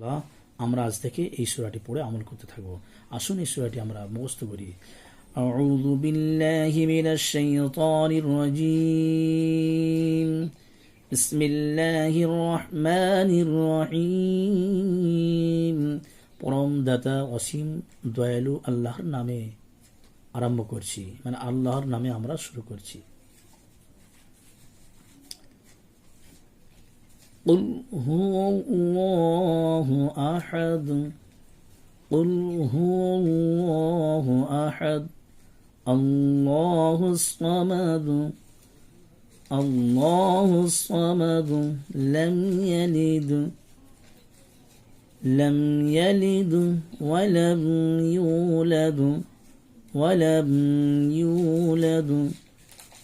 আল্লাহ, আমরা আজ থেকে এই সুরাটি পড়ে আমল করতে থাকবো আসুন এই সুরাটি আমরা মুখস্থ করি أعوذ بالله من الشيطان الرجيم بسم الله الرحمن الرحيم পরম দাতা অসীম দয়ালু আল্লাহর নামে আরম্ভ করছি মানে আল্লাহর নামে আমরা শুরু করছি قل هو الله أحد. قل هو الله أحد. الله الصمد. الله الصمد. لم يلد. لم يلد ولم يولد. ولم يولد.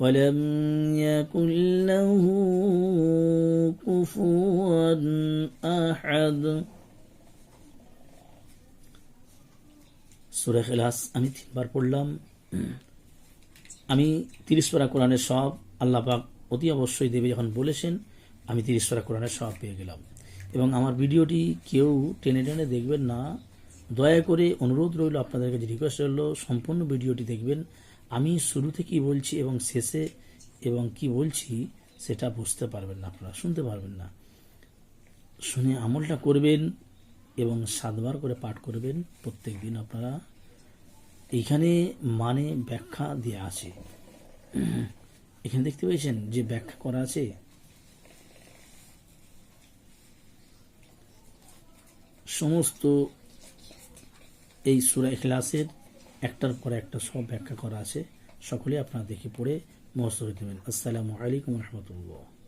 ولم يكن له كفوا أحد সুরে খেলাস আমি তিনবার পড়লাম আমি তিরিশ পারা কোরআনের সব আল্লাহ পাক অতি অবশ্যই দেবে যখন বলেছেন আমি তিরিশ পারা কোরআনের সব পেয়ে গেলাম এবং আমার ভিডিওটি কেউ টেনে টেনে দেখবেন না দয়া করে অনুরোধ রইল আপনাদের কাছে রিকোয়েস্ট রইল সম্পূর্ণ ভিডিওটি দেখবেন আমি শুরু থেকেই বলছি এবং শেষে এবং কি বলছি সেটা বুঝতে পারবেন না আপনারা, শুনতে পারবেন না। শুনে আমলটা করবেন এবং সাতবার করে পাঠ করবেন প্রত্যেক দিন আপনারা। এইখানে মানে ব্যাখ্যা দেওয়া আছে। এখানে দেখতে পেয়েছেন যে ব্যাখ্যা করা আছে। সমস্ত এই সুরা এখলাসের একটার পর একটা সব ব্যাখ্যা করা আছে। সকলে আপনারা দেখে পড়ে মহস্ত দেবেন আসসালামু আলাইকুম রহমতুল্লাহ।